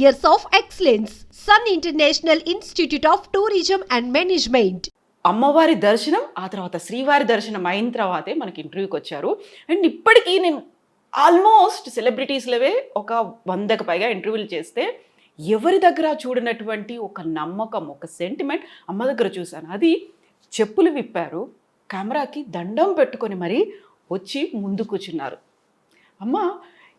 Years of excellence Sun international institute of tourism and management అమ్మవారి దర్శనం ఆ తర్వాత శ్రీవారి దర్శనం అయిన తర్వాతే మనకి ఇంటర్వ్యూకి వచ్చారు. అండ్ ఇప్పటికీ నేను ఆల్మోస్ట్ సెలబ్రిటీస్లవే ఒక వందకు పైగా ఇంటర్వ్యూలు చేస్తే ఎవరి దగ్గర చూడనటువంటి ఒక నమ్మకం ఒక సెంటిమెంట్ అమ్మ దగ్గర చూశాను. అది చెప్పులు విప్పారు కెమెరాకి దండం పెట్టుకొని మరి వచ్చి ముందు కూర్చున్నారు. అమ్మ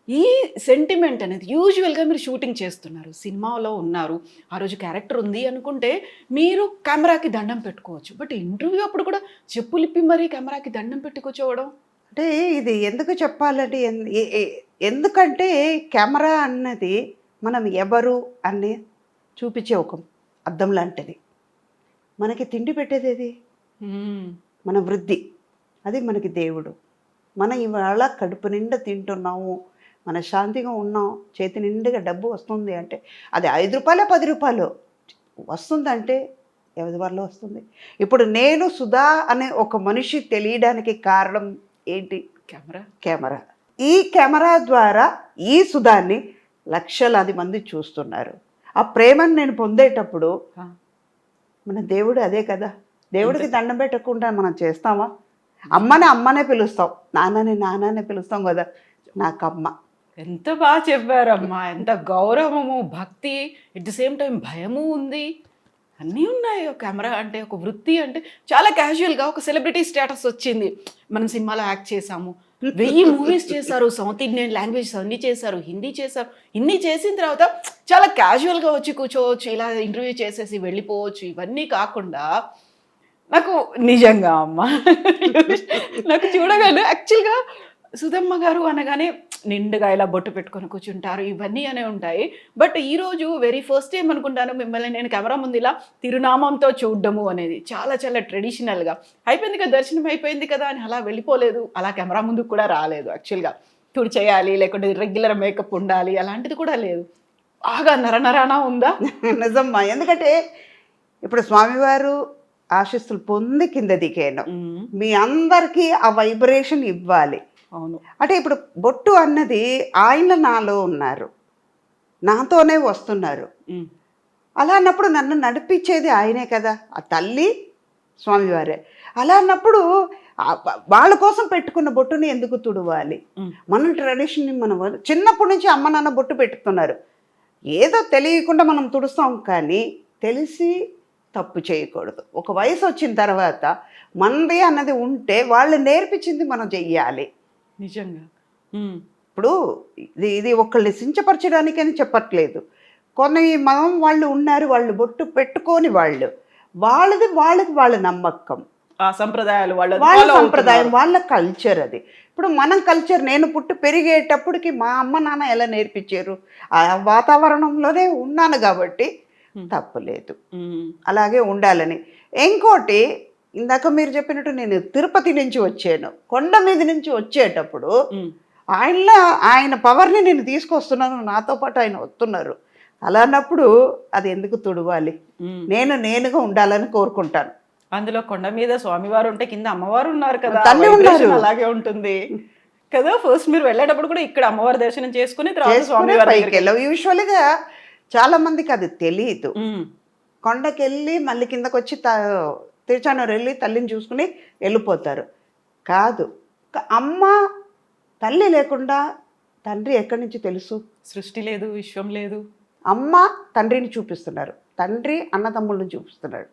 ఈ సెంటిమెంట్ అనేది యూజువల్గా మీరు షూటింగ్ చేస్తున్నారు సినిమాలో ఉన్నారు ఆ రోజు క్యారెక్టర్ ఉంది అనుకుంటే మీరు కెమెరాకి దండం పెట్టుకోవచ్చు. బట్ ఇంటర్వ్యూ అప్పుడు కూడా చెప్పులిప్పి మరీ కెమెరాకి దండం పెట్టి కూర్చోవడం అంటే ఇది ఎందుకు చెప్పాలంటే ఎందుకంటే కెమెరా అన్నది మనం ఎవరు అని చూపించే ఒక అద్దం లాంటిది. మనకి తిండి పెట్టేది ఏది? మన వృద్ధి. అది మనకి దేవుడు. మనం ఇవాళ కడుపు నిండా తింటున్నాము. మన శాంతిగా ఉన్నాం చేతి నిండుగా డబ్బు వస్తుంది అంటే అది ఐదు రూపాయలు పది రూపాయలు వస్తుందంటే ఎవరి వల్ల వస్తుంది? ఇప్పుడు నేను సుధా అనే ఒక మనిషి తెలియడానికి కారణం ఏంటి? కెమెరా. కెమెరా. ఈ కెమెరా ద్వారా ఈ సుధాన్ని లక్షలాది మంది చూస్తున్నారు. ఆ ప్రేమను నేను పొందేటప్పుడు మన దేవుడు అదే కదా? దేవుడికి దండం పెట్టకుండా మనం చేస్తామా? అమ్మని అమ్మనే పిలుస్తాం నాన్నని నాన్ననే పిలుస్తాం కదా? నాకు అమ్మ ఎంత బాగా చెప్పారమ్మా. ఎంత గౌరవము భక్తి ఎట్ ది సేమ్ టైం భయము ఉంది. అన్నీ ఉన్నాయి. ఒక కెమెరా అంటే ఒక వృత్తి అంటే చాలా క్యాజువల్గా ఒక సెలబ్రిటీ స్టేటస్ వచ్చింది. మనం సినిమాలో యాక్ట్ చేసాము వెయ్యి మూవీస్ చేశారు. సౌత్ ఇండియన్ లాంగ్వేజెస్ అన్నీ చేశారు. హిందీ చేశారు. ఇన్ని చేసిన తర్వాత చాలా క్యాజువల్గా వచ్చి కూర్చోవచ్చు ఇలా ఇంటర్వ్యూ చేసేసి వెళ్ళిపోవచ్చు. ఇవన్నీ కాకుండా నాకు నిజంగా అమ్మ నాకు చూడగానే యాక్చువల్గా సుధమ్మ గారు అనగానే నిండుగా ఇలా బొట్టు పెట్టుకొని కూర్చుంటారు. ఇవన్నీ అనే ఉంటాయి. బట్ ఈరోజు వెరీ ఫస్ట్ టైం అనుకుంటాను మిమ్మల్ని నేను కెమెరా ముందు ఇలా తిరునామంతో చూడడము అనేది. చాలా చాలా ట్రెడిషనల్గా. అయిపోయింది కదా దర్శనం అయిపోయింది కదా అని అలా వెళ్ళిపోలేదు. అలా కెమెరా ముందుకు కూడా రాలేదు యాక్చువల్గా. తుడి చేయాలి లేకుంటే రెగ్యులర్ మేకప్ ఉండాలి అలాంటిది కూడా లేదు. బాగా నరనరానా ఉందా? నిజమ్మా. ఎందుకంటే ఇప్పుడు స్వామివారు ఆశీస్సులు పొంది కింద దిగాను. మీ అందరికీ ఆ వైబ్రేషన్ ఇవ్వాలి. అవును. అంటే ఇప్పుడు బొట్టు అన్నది ఆయన నాలో ఉన్నారు. నాతోనే వస్తున్నారు. అలా అన్నప్పుడు నన్ను నడిపించేది ఆయనే కదా ఆ తల్లి స్వామివారే. అలా అన్నప్పుడు వాళ్ళ కోసం పెట్టుకున్న బొట్టుని ఎందుకు తుడవాలి. మన ట్రెడిషన్ని మనం చిన్నప్పటి నుంచి అమ్మ నాన్న బొట్టు పెట్టుతున్నారు. ఏదో తెలియకుండా మనం తుడుస్తాం కానీ తెలిసి తప్పు చేయకూడదు. ఒక వయసు వచ్చిన తర్వాత మనది అన్నది ఉంటే వాళ్ళు నేర్పించింది మనం చెయ్యాలి. నిజంగా. ఇప్పుడు ఇది ఇది ఒకళ్ళని సించపరచడానికని చెప్పట్లేదు కొన్ని మనం వాళ్ళు ఉన్నారు వాళ్ళు బొట్టు పెట్టుకోని వాళ్ళు వాళ్ళది వాళ్ళది వాళ్ళ నమ్మకం ఆ సంప్రదాయాలు వాళ్ళ వాళ్ళ సంప్రదాయం. వాళ్ళ కల్చర్ అది ఇప్పుడు మనం కల్చర్ నేను పుట్టి పెరిగేటప్పటికి మా అమ్మ నాన్న ఎలా నేర్పించారు ఆ వాతావరణంలోనే ఉన్నాను కాబట్టి. తప్పులేదు. అలాగే ఉండాలని ఇంకోటి ఇందాక మీరు చెప్పినట్టు నేను తిరుపతి నుంచి వచ్చాను. కొండ మీద నుంచి వచ్చేటప్పుడు. ఆయనలో ఆయన పవర్ని నేను తీసుకొస్తున్నాను. నాతో పాటు ఆయన వస్తున్నారు. అలా అన్నప్పుడు అది ఎందుకు తుడవాలి. నేను నేనుగా ఉండాలని కోరుకుంటాను. అందులో కొండ మీద స్వామివారు ఉంటే కింద అమ్మవారు ఉన్నారు కదా. తల్లి ఉన్నారు. అలాగే ఉంటుంది. కదా ఫస్ట్ మీరు వెళ్ళేటప్పుడు కూడా ఇక్కడ అమ్మవారి దర్శనం చేసుకుని తర్వాత స్వామివారి యూజువల్గా చాలా మందికి అది తెలియదు. మ్మ్. కొండకి వెళ్ళి మళ్ళీ కిందకు వచ్చి త తిరుచానూరు వెళ్ళి తల్లిని చూసుకుని వెళ్ళిపోతారు. కాదు అమ్మ తల్లి లేకుండా తండ్రి ఎక్కడి నుంచి తెలుసు? సృష్టి లేదు విశ్వం లేదు. అమ్మ తండ్రిని చూపిస్తున్నారు. తండ్రి అన్నదమ్ముళ్ళని చూపిస్తున్నాడు.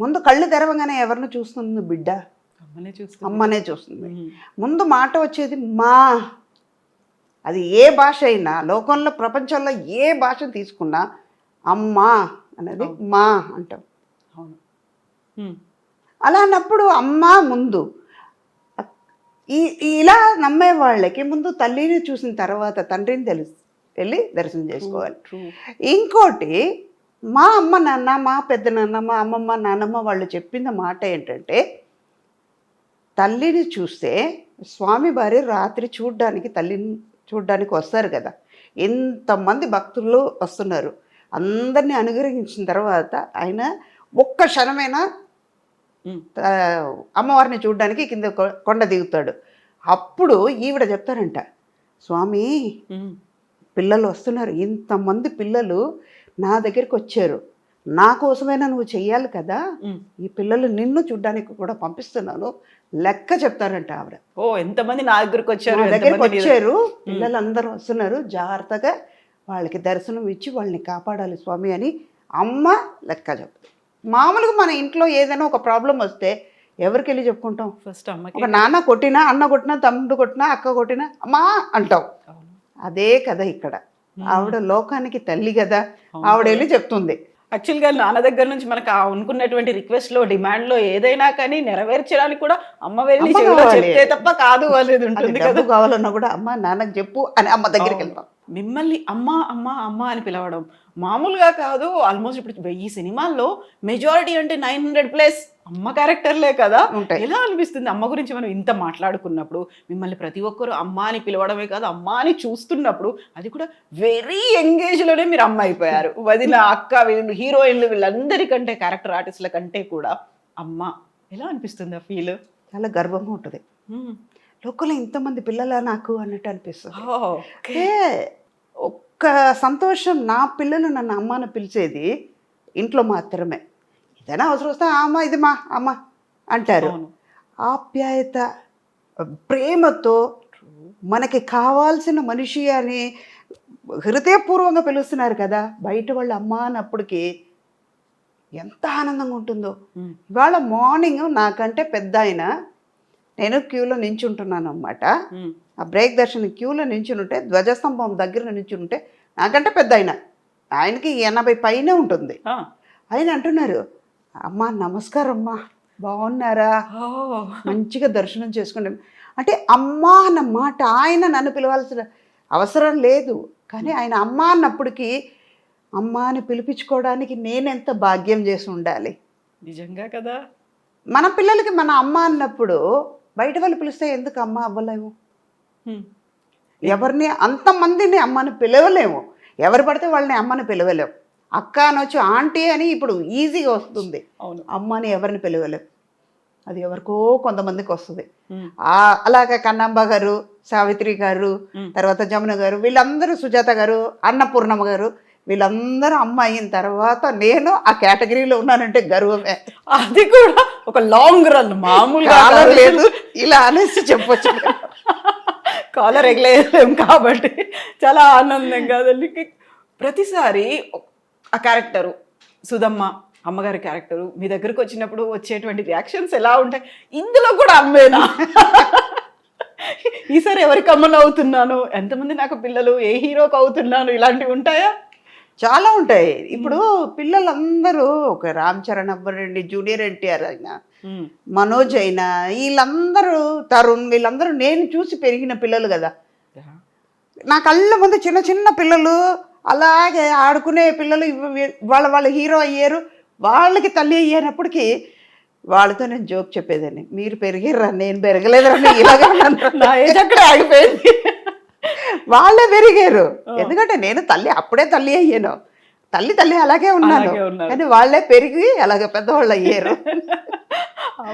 ముందు కళ్ళు తెరవగానే ఎవరిని చూస్తుంది బిడ్డ? అమ్మనే చూస్తుంది. అమ్మనే చూస్తుంది. ముందు మాట వచ్చేది మా. అది ఏ భాష అయినా లోకంలో ప్రపంచంలో ఏ భాష తీసుకున్నా అమ్మా అనేది మా అంటాం. అవును. అలా అన్నప్పుడు అమ్మ ముందు ఈ ఇలా నమ్మే వాళ్ళకి ముందు తల్లిని చూసిన తర్వాత తండ్రిని తెలుసు వెళ్ళి దర్శనం చేసుకోవాలి. ఇంకోటి మా అమ్మ నాన్న మా పెద్ద నాన్న మా అమ్మమ్మ నాన్నమ్మ వాళ్ళు చెప్పిన మాట ఏంటంటే తల్లిని చూస్తే స్వామి వారి రాత్రి చూడ్డానికి తల్లిని చూడ్డానికి వస్తారు కదా. ఎంతమంది భక్తులు వస్తున్నారు. అందరినీ అనుగ్రహించిన తర్వాత ఆయన ఒక్క క్షణమైనా అమ్మవారిని చూడడానికి కింద కొండ దిగుతాడు. అప్పుడు ఈవిడ చెప్తారంట స్వామి. పిల్లలు వస్తున్నారు. ఇంతమంది పిల్లలు నా దగ్గరికి వచ్చారు. నా కోసమైనా నువ్వు చెయ్యాలి కదా. ఈ పిల్లలు నిన్ను చూడ్డానికి కూడా పంపిస్తున్నాను. లెక్క చెప్తారంట ఆవిడ. ఓ ఎంతమంది నా దగ్గరకు వచ్చారు దగ్గరికి వచ్చారు. పిల్లలందరూ వస్తున్నారు. జాగ్రత్తగా వాళ్ళకి దర్శనం ఇచ్చి వాళ్ళని కాపాడాలి స్వామి అని అమ్మ లెక్క చెప్తుంది. మామూలుగా మన ఇంట్లో ఏదైనా ఒక ప్రాబ్లం వస్తే ఎవరికి వెళ్ళి చెప్పుకుంటాం? ఫస్ట్ అమ్మకి ఒక నాన్న కొట్టినా అన్న కొట్టినా తమ్ముడు కొట్టినా అక్క కొట్టినా అమ్మా అంటాం. అదే కదా ఇక్కడ. ఆవిడ లోకానికి తల్లి కదా. ఆవిడ వెళ్ళి చెప్తుంది. యాక్చువల్గా నాన్న దగ్గర నుంచి మనకు ఆ అనుకున్నటువంటి రిక్వెస్ట్లో డిమాండ్లో ఏదైనా కానీ నెరవేర్చడానికి కూడా అమ్మ వెళ్ళి అమ్మ. చెప్తే తప్ప కాదు అనేది ఉంటుంది కదా. కావాలన్నా కూడా అమ్మ నాన్నకి చెప్పు అని అమ్మ దగ్గరికి వెళ్తాం. మిమ్మల్ని అమ్మ అమ్మ అమ్మ అని పిలవడం. మామూలుగా కాదు ఆల్మోస్ట్ ఇప్పుడు ఈ సినిమాల్లో మెజారిటీ అంటే నైన్ హండ్రెడ్ ప్లస్ అమ్మ క్యారెక్టర్లే కదా. ఉంటాయి. ఎలా అనిపిస్తుంది? అమ్మ గురించి మనం ఇంత మాట్లాడుకున్నప్పుడు మిమ్మల్ని ప్రతి ఒక్కరు అమ్మ అని పిలవడమే కాదు అమ్మ అని చూస్తున్నప్పుడు అది కూడా వెరీ ఎంగేజ్లోనే మీరు అమ్మ అయిపోయారు. వదిన అక్క వీళ్ళు హీరోయిన్లు వీళ్ళందరికంటే క్యారెక్టర్ ఆర్టిస్టుల కంటే కూడా అమ్మ. ఎలా అనిపిస్తుంది ఆ ఫీల్ చాలా గర్వంగా ఉంటుంది. లోకంలో ఇంతమంది పిల్లలా నాకు అన్నట్టు అనిపిస్తుంది. ఒక్క సంతోషం నా పిల్లలు నన్ను అమ్మాని పిలిచేది ఇంట్లో మాత్రమే ఏదైనా అవసరం వస్తే "ఆ అమ్మ ఇది మా అమ్మ అంటారు. ఆప్యాయత ప్రేమతో మనకి కావాల్సిన మనిషి అని హృదయపూర్వకంగా పిలుస్తున్నారు కదా బయట వాళ్ళు అమ్మ అన్నప్పటికీ ఎంత ఆనందంగా ఉంటుందో. ఇవాళ మార్నింగ్ నాకంటే పెద్ద ఆయన నేను క్యూలో నించుంటున్నాను అనమాట. ఆ బ్రేక్ దర్శన్ క్యూలో నించునుంటే ధ్వజస్తంభం దగ్గర నించుంటే నాకంటే పెద్ద ఆయన. ఆయనకి ఎనభై పైనే ఉంటుంది. ఆయన అంటున్నారు అమ్మా నమస్కారం అమ్మా బాగున్నారా. మంచిగా దర్శనం చేసుకోండి అంటే అమ్మా అన్న మాట ఆయన నన్ను పిలవాల్సిన అవసరం లేదు. కానీ ఆయన అమ్మ అన్నప్పటికీ అమ్మ అని పిలిపించుకోవడానికి నేనెంత భాగ్యం చేసి ఉండాలి? నిజంగా కదా? మన పిల్లలకి మన అమ్మ అన్నప్పుడు బయట వాళ్ళు పిలిస్తే ఎందుకు అమ్మ అవ్వలేము. ఎవరిని అంతమందిని అమ్మని పిలవలేము. ఎవరు పడితే వాళ్ళని అమ్మని పిలవలేము అక్క అనొచ్చు ఆంటీ అని ఇప్పుడు ఈజీగా వస్తుంది. అవును. అమ్మని ఎవరిని పిలవలేము అది ఎవరికో కొంతమందికి వస్తుంది. అలాగే కన్నాంబ గారు సావిత్రి గారు. తర్వాత జమున గారు వీళ్ళందరూ సుజాత గారు అన్నపూర్ణమ్మ గారు వీళ్ళందరూ అమ్మ అయిన తర్వాత నేను ఆ కేటగిరీలో ఉన్నానంటే గర్వమే. అది కూడా ఒక లాంగ్ రన్ మామూలుగా లేదు. ఇలా అనేసి చెప్పొచ్చు. కాలర్ ఎగలేయలేం కాబట్టి చాలా ఆనందంగా దానికి ప్రతిసారి ఆ క్యారెక్టరు సుధమ్మ అమ్మగారి క్యారెక్టరు మీ దగ్గరకు వచ్చినప్పుడు వచ్చేటువంటి రియాక్షన్స్ ఎలా ఉంటాయి? ఇందులో కూడా అమ్మేనా? ఈసారి ఎవరికి అమ్మను అవుతున్నాను ఎంతమంది నాకు పిల్లలు? ఏ హీరోకి అవుతున్నాను? ఇలాంటివి ఉంటాయా? చాలా ఉంటాయి. ఇప్పుడు పిల్లలందరూ ఒక రామ్ చరణ్ అవ్వరండి జూనియర్ ఎన్టీఆర్ అయినా మనోజ్ అయినా వీళ్ళందరూ తరుణ్ వీళ్ళందరూ నేను చూసి పెరిగిన పిల్లలు కదా. నా కళ్ళ ముందు చిన్న చిన్న పిల్లలు అలాగే ఆడుకునే పిల్లలు వాళ్ళ వాళ్ళ హీరో అయ్యారు. వాళ్ళకి తల్లి అయ్యేటప్పటికి వాళ్ళతో నేను జోక్ చెప్పేదాన్ని. మీరు పెరిగారా నేను పెరగలేదురా ఇలాగే ఉన్నాను. నా ఏజ్ అక్కడే ఆగిపోయింది. వాళ్ళే పెరిగారు. ఎందుకంటే నేను తల్లి అప్పుడే తల్లి అయ్యాను. తల్లి తల్లి అలాగే ఉన్నాను. కానీ వాళ్ళే పెరిగి అలాగే పెద్దవాళ్ళు అయ్యారు.